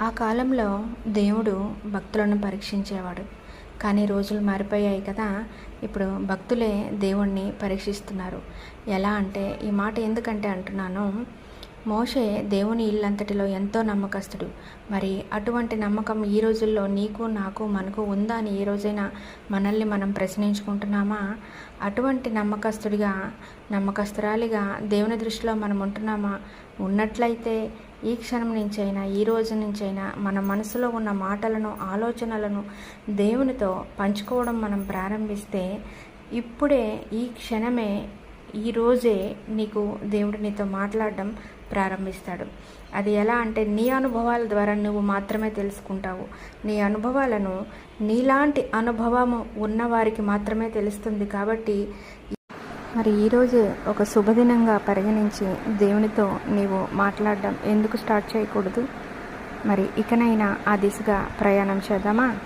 ఆ కాలంలో దేవుడు భక్తులను పరీక్షించేవాడు. కానీ రోజులు మారిపోయాయి కదా. ఇప్పుడు భక్తులే దేవుణ్ణి పరీక్షిస్తున్నారు. ఎలా అంటే ఈ మాట ఎందుకంటే అంటున్నాను. మోషే దేవుని ఇల్లంతటిలో ఎంతో నమ్మకస్తుడు. మరి అటువంటి నమ్మకం ఈ రోజుల్లో నీకు నాకు మనకు ఉందా అని ఏ రోజైనా మనల్ని మనం ప్రశ్నించుకుంటున్నామా? అటువంటి నమ్మకస్తుడిగా నమ్మకస్తురాలిగా దేవుని దృష్టిలో మనం ఉంటున్నామా? ఉన్నట్లయితే ఈ క్షణం నుంచైనా ఈ రోజు నుంచైనా మన మనసులో ఉన్న మాటలను ఆలోచనలను దేవునితో పంచుకోవడం మనం ప్రారంభిస్తే ఇప్పుడే ఈ క్షణమే ఈ రోజే నీకు దేవుడు నీతో మాట్లాడడం ప్రారంభిస్తాడు. అది ఎలా అంటే నీ అనుభవాల ద్వారా నువ్వు మాత్రమే తెలుసుకుంటావు. నీ అనుభవాలను నీలాంటి అనుభవము ఉన్నవారికి మాత్రమే తెలుస్తుంది కాబట్టి మరి ఈరోజే ఒక శుభదినంగా పరిగణించి దేవునితో నీవు మాట్లాడడం ఎందుకు స్టార్ట్ చేయకూడదు? మరి ఇకనైనా ఆ దిశగా ప్రయాణం చేద్దామా?